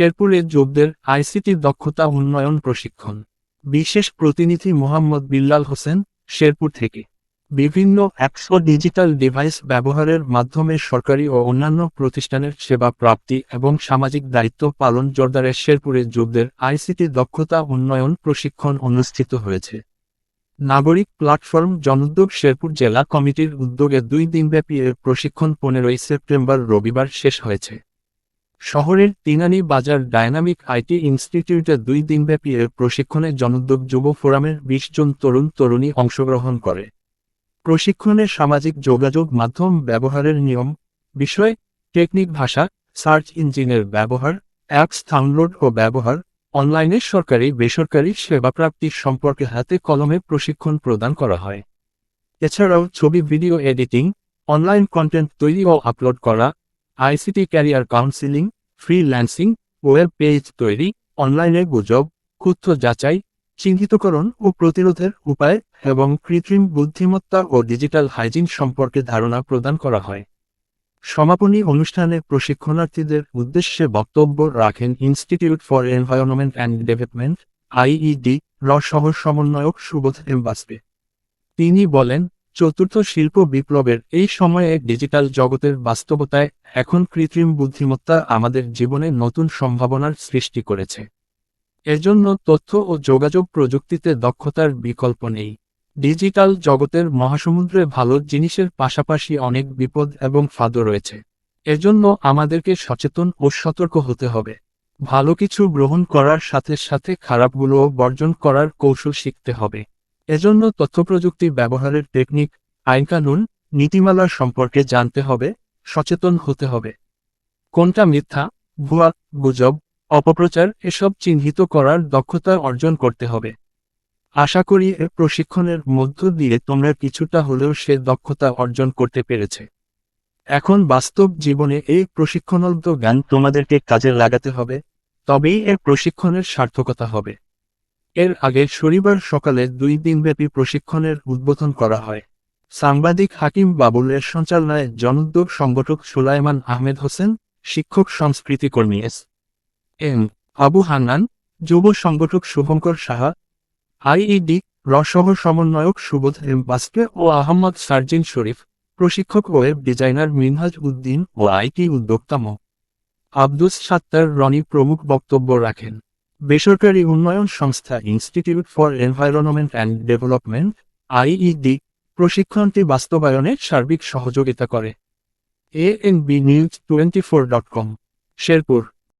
শেরপুরে যোগদের আইসিটি দক্ষতা উন্নয়ন প্রশিক্ষণ। বিশেষ প্রতিনিধি মোহাম্মদ বিল্লাল হোসেন, শেরপুর থেকে। বিভিন্ন অ্যাপস ও ডিজিটাল ডিভাইস ব্যবহারের মাধ্যমে সরকারি ও অন্যান্য প্রতিষ্ঠানের সেবা প্রাপ্তি এবং সামাজিক দায়িত্ব পালন জোরদারে শেরপুরে যোগদের আইসিটি দক্ষতা উন্নয়ন প্রশিক্ষণ অনুষ্ঠিত হয়েছে। নাগরিক প্ল্যাটফর্ম জনোদ্যোগ শেরপুর জেলা কমিটির উদ্যোগে দুই দিনব্যাপী এর প্রশিক্ষণ পনেরোই সেপ্টেম্বর রবিবার শেষ হয়েছে। শহরের তিনানি বাজার ডায়নামিক আইটি ইনস্টিটিউটে দুই দিনব্যাপী এর প্রশিক্ষণে জনোদ্যোগ যুব ফোরামের বিশ জন তরুণ তরুণী অংশগ্রহণ করে। প্রশিক্ষণে সামাজিক যোগাযোগ মাধ্যম ব্যবহারের নিয়ম, বিষয়, টেকনিক ভাষা, সার্চ ইঞ্জিনের ব্যবহার, অ্যাপস ডাউনলোড ও ব্যবহার, অনলাইনে সরকারি বেসরকারি সেবা প্রাপ্তির সম্পর্কে হাতে কলমে প্রশিক্ষণ প্রদান করা হয়। এছাড়াও ছবি ভিডিও এডিটিং, অনলাইন কন্টেন্ট তৈরি ও আপলোড করা, ICT career counselling freelancing, web page তৈরি, অনলাইনে গুজব তথ্য যাচাই, চিহ্নিতকরণ ও প্রতিরোধের উপায় এবং কৃত্রিম বুদ্ধিমত্তা ও ডিজিটাল হাইজিন সম্পর্কে ধারণা প্রদান করা হয়। সমাপনী অনুষ্ঠানে প্রশিক্ষণার্থীদের উদ্দেশ্যে বক্তব্য রাখেন institute for environment and development IED র সহ সমন্বয়ক সুবোধ এম বাসপে তিনি বলেন চতুর্থ শিল্প বিপ্লবের এই সময়ে ডিজিটাল জগতের বাস্তবতায় এখন কৃত্রিম বুদ্ধিমত্তা আমাদের জীবনে নতুন সম্ভাবনার সৃষ্টি করেছে। এজন্য তথ্য ও যোগাযোগ প্রযুক্তিতে দক্ষতার বিকল্প নেই। ডিজিটাল জগতের মহাসমুদ্রে ভালো জিনিসের পাশাপাশি অনেক বিপদ এবং ফাঁদও রয়েছে। এজন্য আমাদেরকে সচেতন ও সতর্ক হতে হবে। ভালো কিছু গ্রহণ করার সাথে সাথে খারাপগুলোও বর্জন করার কৌশল শিখতে হবে। এজন্য তথ্যপ্রযুক্তি ব্যবহারের টেকনিক আইনকানুন, নীতিমালা সম্পর্কে জানতে হবে, সচেতন হতে হবে। কোনটা মিথ্যা, ভুয়া, গুজব, অপপ্রচার এসব চিহ্নিত করার দক্ষতা অর্জন করতে হবে। আশা করি এ প্রশিক্ষণের মধ্য দিয়ে তোমরা কিছুটা হলেও সে দক্ষতা অর্জন করতে পেরেছে। এখন বাস্তব জীবনে এই প্রশিক্ষণলব্ধ জ্ঞান তোমাদেরকে কাজে লাগাতে হবে, তবেই এর প্রশিক্ষণের সার্থকতা হবে। এর আগে শনিবার সকালে দুই দিনব্যাপী প্রশিক্ষণের উদ্বোধন করা হয়। সাংবাদিক হাকিম বাবুলের সঞ্চালনায় জনোদ্যোগ সংগঠক সুলাইমান আহমেদ হোসেন, শিক্ষক সংস্কৃতি কর্মী এস এম আবু হান্নান, যুব সংগঠক শুভঙ্কর সাহা, আইইডি রসহ সমন্বয়ক সুবোধ এম বাস্কে ও আহমদ সার্জিন শরীফ, প্রশিক্ষক ওয়েব ডিজাইনার মিনহাজ উদ্দিন ও আইটি উদ্যোক্তা মো। আব্দুস সাত্তার রনি প্রমুখ বক্তব্য রাখেন। বেসরকারি উন্নয়ন সংস্থা institute for environment and development IED প্রশিক্ষণটি বাস্তবায়নে সার্বিক সহযোগিতা করে। A N B news twenty four dot com Sherpur.